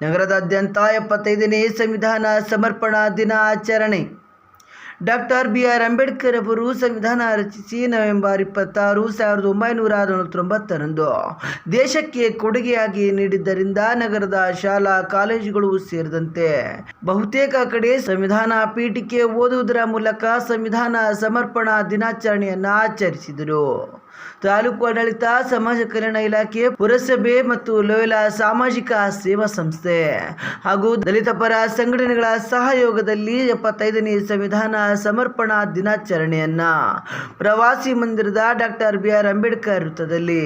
ನಗರದಾದ್ಯಂತ ಎಪ್ಪತ್ತೈದನೇ ಸಂವಿಧಾನ ಸಮರ್ಪಣಾ ದಿನ ಆಚರಣೆ. ಡಾಕ್ಟರ್ ಬಿ ಆರ್ ಅಂಬೇಡ್ಕರ್ ಅವರು ಸಂವಿಧಾನ ರಚಿಸಿ ನವೆಂಬರ್ ಇಪ್ಪತ್ತಾರು ಸಾವಿರದ ಒಂಬೈನೂರ ನಲವತ್ತೊಂಬತ್ತರಂದು ದೇಶಕ್ಕೆ ಕೊಡುಗೆಯಾಗಿ ನೀಡಿದ್ದರಿಂದ ನಗರದ ಶಾಲಾ ಕಾಲೇಜುಗಳು ಸೇರಿದಂತೆ ಬಹುತೇಕ ಕಡೆ ಸಂವಿಧಾನ ಪೀಠಿಕೆ ಓದುವುದರ ಮೂಲಕ ಸಂವಿಧಾನ ಸಮರ್ಪಣಾ ದಿನಾಚರಣೆಯನ್ನು ಆಚರಿಸಿದರು. ತಾಲೂಕು ಆಡಳಿತ, ಸಮಾಜ ಕಲ್ಯಾಣ ಇಲಾಖೆ, ಪುರಸಭೆ ಮತ್ತು ಲೋಯಲಾ ಸಾಮಾಜಿಕ ಸೇವಾ ಸಂಸ್ಥೆ ಹಾಗೂ ದಲಿತ ಪರ ಸಂಘಟನೆಗಳ ಸಹಯೋಗದಲ್ಲಿ ಎಪ್ಪತ್ತೈದನೇ ಸಂವಿಧಾನ ಸಮರ್ಪಣಾ ದಿನಾಚರಣೆಯನ್ನ ಪ್ರವಾಸಿ ಮಂದಿರದ ಡಾಕ್ಟರ್ ಬಿ ಆರ್ ಅಂಬೇಡ್ಕರ್ ವೃತ್ತದಲ್ಲಿ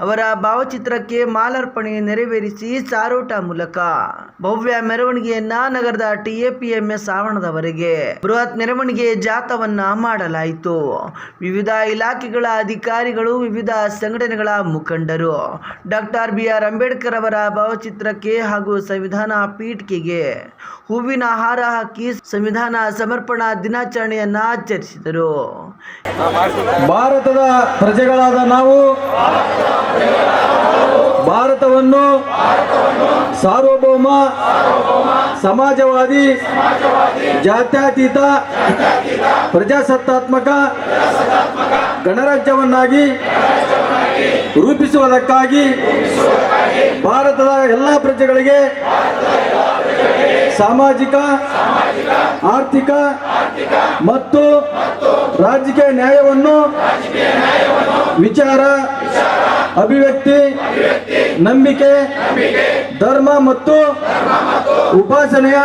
ಅವರ ಭಾವಚಿತ್ರಕ್ಕೆ ಮಾಲಾರ್ಪಣೆ ನೆರವೇರಿಸಿ ಸಾರೋಟ ಮೂಲಕ ಭವ್ಯ ಮೆರವಣಿಗೆಯನ್ನ ನಗರದ ಟಿಎಪಿಎಂಎಸ್ ಆವರಣದವರೆಗೆ ಬೃಹತ್ ಮೆರವಣಿಗೆ ಜಾಥವನ್ನ ಮಾಡಲಾಯಿತು. ವಿವಿಧ ಇಲಾಖೆಗಳ ಅಧಿಕಾರಿಗಳು ವಿವಿಧ ಸಂಘಟನೆಗಳ ಮುಖಂಡರು. ಡಾಕ್ಟರ್ ಬಿ ಆರ್ ಅಂಬೇಡ್ಕರ್ ಅವರ ಭಾವಚಿತ್ರಕ್ಕೆ ಹಾಗೂ ಸಂವಿಧಾನ ಪೀಠಿಕೆಗೆ ಹೂವಿನ ಹಾರ ಹಾಕಿ ಸಂವಿಧಾನ ಸಮರ್ಪಣಾ ದಿನಾಚರಣೆಯನ್ನ ಆಚರಿಸಿದರು. ಭಾರತದ ಪ್ರಜೆಗಳಾದ ನಾವು ಭಾರತವನ್ನು ಸಾರ್ವಭೌಮ, ಸಮಾಜವಾದಿ, ಜಾತ್ಯತೀತ, ಪ್ರಜಾಸತ್ತಾತ್ಮಕ ಗಣರಾಜ್ಯವನ್ನಾಗಿ ರೂಪಿಸುವುದಕ್ಕಾಗಿ ಭಾರತದ ಎಲ್ಲ ಪ್ರಜೆಗಳಿಗೆ ಸಾಮಾಜಿಕ, ಆರ್ಥಿಕ ಮತ್ತು ರಾಜಕೀಯ ನ್ಯಾಯವನ್ನು ವಿಚಾರ ಅಭಿವ್ಯಕ್ತಿ ನಂಬಿಕೆ ಧರ್ಮ ಮತ್ತು ಉಪಾಸನೆಯ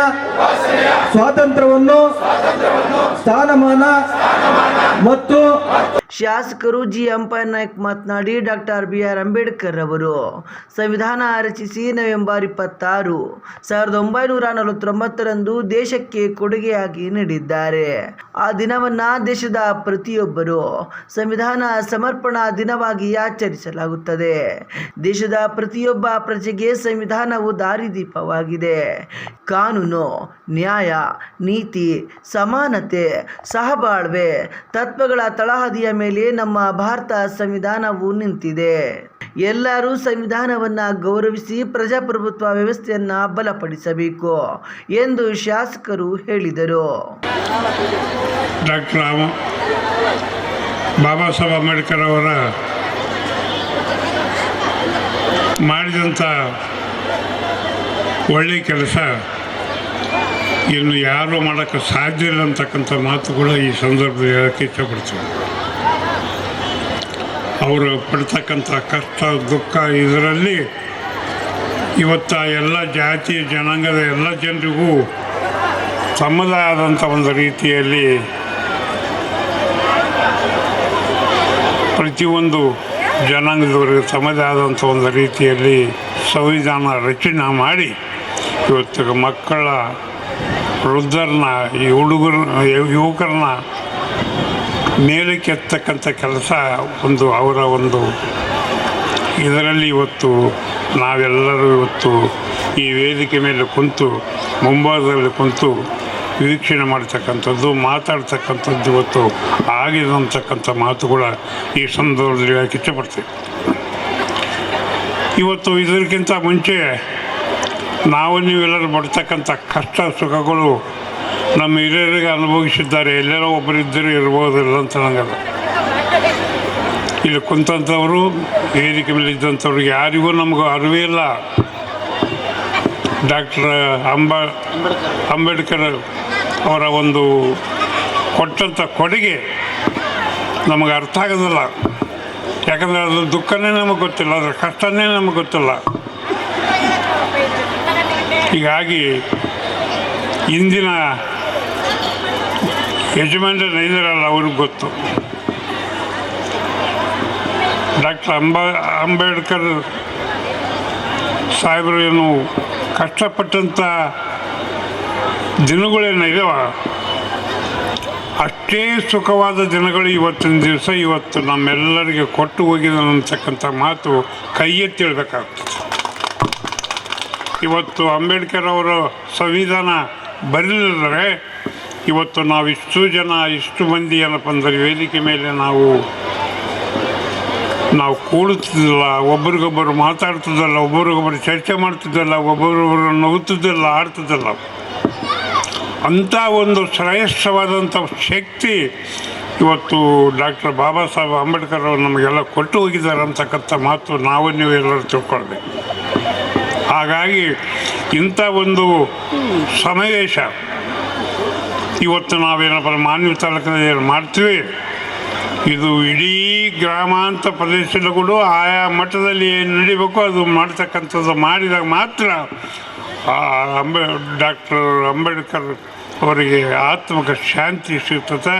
ಸ್ವಾತಂತ್ರ್ಯವನ್ನು ಸ್ಥಾನಮಾನ ಮತ್ತು ಶಾಸಕರು ಜಿ. ಅಂಪಯ್ಯ ನಾಯ್ಕ್ ಮಾತನಾಡಿ ಡಾಕ್ಟರ್ ಬಿ. ಆರ್. ಅಂಬೇಡ್ಕರ್ ಅವರು ಸಂವಿಧಾನ ರಚಿಸಿ ನವೆಂಬರ್ ಇಪ್ಪತ್ತಾರು ಸಾವಿರದ ಒಂಬೈನೂರ ನಲವತ್ತೊಂಬತ್ತರಂದು ದೇಶಕ್ಕೆ ಕೊಡುಗೆಯಾಗಿ ನೀಡಿದ್ದಾರೆ. ಆ ದಿನವನ್ನ ದೇಶದ ಪ್ರತಿಯೊಬ್ಬರು ಸಂವಿಧಾನ ಸಮರ್ಪಣಾ ದಿನವಾಗಿ ಆಚರಿಸಲಾಗುತ್ತದೆ. ದೇಶದ ಪ್ರತಿಯೊಬ್ಬ ಪ್ರಜೆಗೆ ಸಂವಿಧಾನವು ದಾರಿದೀಪವಾಗಿದೆ. ಕಾನೂನು, ನ್ಯಾಯ, ನೀತಿ, ಸಮಾನತೆ, ಸಹಬಾಳ್ವೆ, ತತ್ವಗಳ ತಳಹದಿಯ ಮೇಲೆ ನಮ್ಮ ಭಾರತ ಸಂವಿಧಾನವು ನಿಂತಿದೆ. ಎಲ್ಲರೂ ಸಂವಿಧಾನವನ್ನ ಗೌರವಿಸಿ ಪ್ರಜಾಪ್ರಭುತ್ವ ವ್ಯವಸ್ಥೆಯನ್ನ ಬಲಪಡಿಸಬೇಕು ಎಂದು ಶಾಸಕರು ಹೇಳಿದರು. ಡಾಕ್ಟರ್ ಬಾಬಾ ಸಾಹೇಬ್ ಅಂಬೇಡ್ಕರ್ ಅವರ ಮಾಡಿದಂಥ ಒಳ್ಳೆಯ ಕೆಲಸ. ಇನ್ನು ಯಾರೂ ಮಾಡೋಕ್ಕೆ ಸಾಧ್ಯ ಇಲ್ಲ ಅಂತಕ್ಕಂಥ ಮಾತುಗಳು ಈ ಸಂದರ್ಭದಲ್ಲಿ ಹೇಳೋಕ್ಕೆ ಇಷ್ಟಪಡ್ತೀವಿ ಅವರು ಪಡ್ತಕ್ಕಂಥ ಕಷ್ಟ, ದುಃಖ ಇದರಲ್ಲಿ ಇವತ್ತು ಎಲ್ಲ ಜಾತಿ, ಜನಾಂಗದ ಎಲ್ಲ ಜನರಿಗೂ ತಮ್ಮದೇ ಆದಂಥ ಒಂದು ರೀತಿಯಲ್ಲಿ ಪ್ರತಿಯೊಂದು ಜನಾಂಗದವರಿಗೆ ತಮ್ಮದೇ ಆದಂಥ ಒಂದು ರೀತಿಯಲ್ಲಿ ಸಂವಿಧಾನ ರಚನೆ ಮಾಡಿ ಇವತ್ತು ಮಕ್ಕಳ, ವೃದ್ಧರನ್ನ, ಈ ಹುಡುಗರ ಯುವಕರನ್ನ ಮೇಲಕ್ಕೆ ಎತ್ತಕ್ಕಂಥ ಕೆಲಸ ಒಂದು ಅವರ ಒಂದು ಇದರಲ್ಲಿ ಇವತ್ತು ನಾವೆಲ್ಲರೂ ಇವತ್ತು ಈ ವೇದಿಕೆ ಮೇಲೆ ಕುಂತು, ಮುಂಭಾಗದಲ್ಲಿ ಕುಂತು ವೀಕ್ಷಣೆ ಮಾಡ್ತಕ್ಕಂಥದ್ದು, ಮಾತಾಡ್ತಕ್ಕಂಥದ್ದು ಇವತ್ತು ಆಗಿದೆ ಅಂತಕ್ಕಂಥ ಮಾತುಗಳ ಈ ಸಂದರ್ಭದಲ್ಲಿ ಹೇಳಕ್ಕೆ ಇಷ್ಟಪಡ್ತೀವಿ ಇವತ್ತು ಇದಕ್ಕಿಂತ ಮುಂಚೆ ನಾವು ನೀವೆಲ್ಲರೂ ಪಡ್ತಕ್ಕಂಥ ಕಷ್ಟ ಸುಖಗಳು ನಮ್ಮ ಹಿರಿಯರಿಗೆ ಅನುಭವಿಸಿದ್ದಾರೆ. ಎಲ್ಲರೋ ಒಬ್ಬರಿದ್ದರೂ ಇರ್ಬೋದಿಲ್ಲ ಅಂತ ನನಗಲ್ಲ ಇಲ್ಲಿ ಕುಂತಂಥವರು, ವೇದಿಕೆ ಮೇಲೆ ಇದ್ದಂಥವ್ರಿಗೆ ಯಾರಿಗೂ ನಮಗೂ ಅರಿವೇ ಇಲ್ಲ. ಡಾಕ್ಟರ್ ಅಂಬ, ಅಂಬೇಡ್ಕರ್ ಅವರ ಒಂದು ಕೊಟ್ಟಂಥ ಕೊಡುಗೆ ನಮಗೆ ಅರ್ಥ ಆಗೋದಿಲ್ಲ. ಯಾಕಂದರೆ ಅದ್ರ ದುಃಖನೇ ನಮಗೆ ಗೊತ್ತಿಲ್ಲ, ಅದರ ಕಷ್ಟನೇ ನಮಗೆ ಗೊತ್ತಿಲ್ಲ. ಹೀಗಾಗಿ ಇಂದಿನ ಯಜಮಾನರು ನೈದರಲ್ಲ ಅವ್ರಿಗೆ ಗೊತ್ತು. ಡಾಕ್ಟರ್ ಅಂಬ, ಅಂಬೇಡ್ಕರ್ ಸಾಹೇಬರು ಏನು ಕಷ್ಟಪಟ್ಟಂಥ ದಿನಗಳೇನು ಇದಾವ? ಅಷ್ಟೇ ಸುಖವಾದ ದಿನಗಳು ಇವತ್ತಿನ ದಿವಸ, ಇವತ್ತು ನಮ್ಮೆಲ್ಲರಿಗೆ ಕೊಟ್ಟು ಹೋಗಿದೆ ಅನ್ನತಕ್ಕಂಥ ಮಾತು ಕೈ ಎತ್ತಿ ಇವತ್ತು ಅಂಬೇಡ್ಕರ್ ಅವರು ಸಂವಿಧಾನ ಬರಲಿಲ್ಲದ್ರೆ ಇವತ್ತು ನಾವು ಇಷ್ಟು ಜನ, ಇಷ್ಟು ಮಂದಿ ಏನಪ್ಪ ಅಂದರೆ ವೇದಿಕೆ ಮೇಲೆ ನಾವು ನಾವು ಕೂಡುತ್ತಿದ್ದಲ್ಲ. ಒಬ್ರಿಗೊಬ್ಬರು ಮಾತಾಡ್ತಿದ್ದಲ್ಲ ಒಬ್ಬರಿಗೊಬ್ಬರು ಚರ್ಚೆ ಮಾಡ್ತಿದ್ದಲ್ಲ ಒಬ್ಬರೊಬ್ಬರು ನಗುತ್ತಿದ್ದಲ್ಲ, ಆಡ್ತಿದ್ದಲ್ಲ. ಅಂಥ ಒಂದು ಶ್ರೇಷ್ಠವಾದಂಥ ಶಕ್ತಿ ಇವತ್ತು ಡಾಕ್ಟರ್ ಬಾಬಾ ಸಾಹೇಬ್ ಅಂಬೇಡ್ಕರ್ ಅವರು ನಮಗೆಲ್ಲ ಕೊಟ್ಟು ಹೋಗಿದ್ದಾರೆ ಅಂತಕ್ಕಂಥ ಮಾತು ನಾವು ನೀವು ಎಲ್ಲರೂ ತಿಳ್ಕೊಳ್ಬೇಕು. ಹಾಗಾಗಿ ಇಂಥ ಒಂದು ಸಮಾವೇಶ ಇವತ್ತು ನಾವೇನಪ್ಪ ಮಾನ್ಯ ತಾಲೂಕಿನಲ್ಲಿ ಏನು ಮಾಡ್ತೀವಿ? ಇದು ಇಡೀ ಗ್ರಾಮಾಂತರ ಪ್ರದೇಶದಲ್ಲೂ ಆಯಾ ಮಟ್ಟದಲ್ಲಿ ಏನು ನಡಿಬೇಕು ಅದು ಮಾಡ್ತಕ್ಕಂಥದ್ದು ಮಾಡಿದಾಗ ಮಾತ್ರ ಅಂಬೆ ಡಾಕ್ಟರ್ ಅಂಬೇಡ್ಕರ್ ಅವರಿಗೆ ಆತ್ಮಕ ಶಾಂತಿ ಸಿಗ್ತದೆ.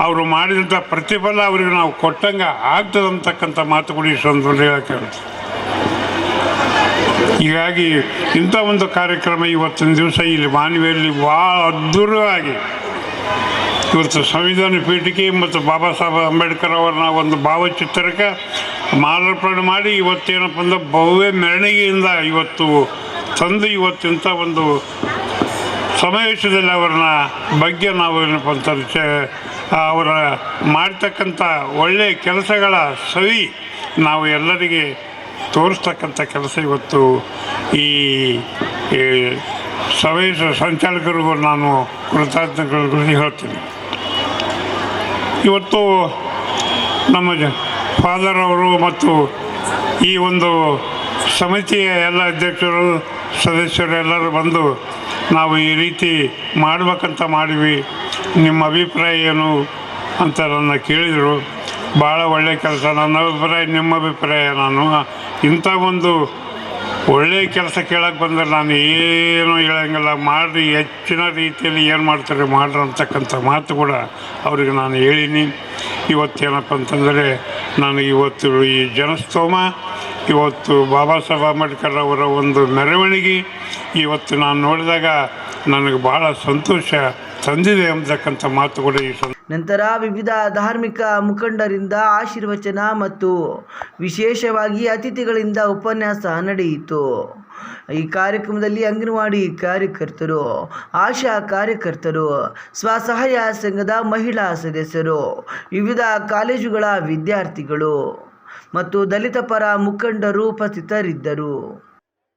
ಅವರು ಮಾಡಿದಂಥ ಪ್ರತಿಫಲ ಅವರಿಗೆ ನಾವು ಕೊಟ್ಟಂಗೆ ಆಗ್ತದಂತಕ್ಕಂಥ ಮಾತುಗಳು ಈ ಸಂದರ್ಭದಲ್ಲಿ ಹೇಳಕ್ಕೆ ಹೀಗಾಗಿ ಇಂಥ ಒಂದು ಕಾರ್ಯಕ್ರಮ ಇವತ್ತಿನ ದಿವಸ ಇಲ್ಲಿ ಮಾನವಿಯಲ್ಲಿ ಭಾಳ ಅದ್ಭುತವಾಗಿ ಇವತ್ತು ಸಂವಿಧಾನ ಪೀಠಿಕೆ ಮತ್ತು ಬಾಬಾ ಸಾಹೇಬ್ ಅಂಬೇಡ್ಕರ್ ಅವರನ್ನ ಒಂದು ಭಾವಚಿತ್ರಕ್ಕೆ ಮಾಲಾರ್ಪಣೆ ಮಾಡಿ ಇವತ್ತೇನಪ್ಪ ಅಂದ್ರೆ ಭವ್ಯ ಮೆರವಣಿಗೆಯಿಂದ ಇವತ್ತು ತಂದು ಇವತ್ತಿಂಥ ಒಂದು ಸಮಾವೇಶದಲ್ಲಿ ಅವರನ್ನ ಬಗ್ಗೆ ನಾವು ಏನಪ್ಪ ಅಂತಾರೆ ಅವರ ಮಾಡ್ತಕ್ಕಂಥ ಒಳ್ಳೆಯ ಕೆಲಸಗಳ ಸವಿ ನಾವು ಎಲ್ಲರಿಗೆ ತೋರಿಸ್ತಕ್ಕಂಥ ಕೆಲಸ ಇವತ್ತು ಈ ಸಭೆಯ ಸಂಚಾಲಕರಿಗೂ ನಾನು ಕೃತಜ್ಞತೆಗಳು ಹೇಳ್ತೀನಿ. ಇವತ್ತು ನಮ್ಮ ಫಾದರ್ ಅವರು ಮತ್ತು ಈ ಒಂದು ಸಮಿತಿಯ ಎಲ್ಲ ಅಧ್ಯಕ್ಷರು, ಸದಸ್ಯರು ಎಲ್ಲರೂ ಬಂದು ನಾವು ಈ ರೀತಿ ಮಾಡ್ಬೇಕಂತ ಮಾಡಿವಿ ನಿಮ್ಮ ಅಭಿಪ್ರಾಯ ಏನು ಅಂತ ನನ್ನ ಕೇಳಿದರು. ಭಾಳ ಒಳ್ಳೆಯ ಕೆಲಸ. ನನ್ನ ಅಭಿಪ್ರಾಯ, ನಿಮ್ಮ ಅಭಿಪ್ರಾಯ ನಾನು ಇಂಥ ಒಂದು ಒಳ್ಳೆಯ ಕೆಲಸ ಕೇಳಕ್ಕೆ ಬಂದರೆ ನಾನು ಏನೂ ಹೇಳಂಗಿಲ್ಲ. ಮಾಡಿರಿ, ಹೆಚ್ಚಿನ ರೀತಿಯಲ್ಲಿ ಏನು ಮಾಡ್ತಾರೆ, ಮಾಡ್ರಿ ಅಂತಕ್ಕಂಥ ಮಾತು ಕೂಡ ಅವರಿಗೆ ನಾನು ಹೇಳೀನಿ. ಇವತ್ತೇನಪ್ಪ ಅಂತಂದರೆ ನನಗೆ ಇವತ್ತು ಈ ಜನಸ್ತೋಮ, ಇವತ್ತು ಬಾಬಾ ಸಾಹೇಬ್ ಅಂಬೇಡ್ಕರ್ ಅವರ ಒಂದು ಮೆರವಣಿಗೆ, ಇವತ್ತು ನಾನು ನೋಡಿದಾಗ ನನಗೆ ಭಾಳ ಸಂತೋಷ ತಂದಿದೆ ಅಂತಕ್ಕಂಥ ಮಾತು ಕೂಡ ಈ ನಂತರ ವಿವಿಧ ಧಾರ್ಮಿಕ ಮುಖಂಡರಿಂದ ಆಶೀರ್ವಚನ ಮತ್ತು ವಿಶೇಷವಾಗಿ ಅತಿಥಿಗಳಿಂದ ಉಪನ್ಯಾಸ ನಡೆಯಿತು. ಈ ಕಾರ್ಯಕ್ರಮದಲ್ಲಿ ಅಂಗನವಾಡಿ ಕಾರ್ಯಕರ್ತರು, ಆಶಾ ಕಾರ್ಯಕರ್ತರು, ಸ್ವಸಹಾಯ ಸಂಘದ ಮಹಿಳಾ ಸದಸ್ಯರು, ವಿವಿಧ ಕಾಲೇಜುಗಳ ವಿದ್ಯಾರ್ಥಿಗಳು ಮತ್ತು ದಲಿತ ಪರ ಮುಖಂಡರು ಉಪಸ್ಥಿತರಿದ್ದರು.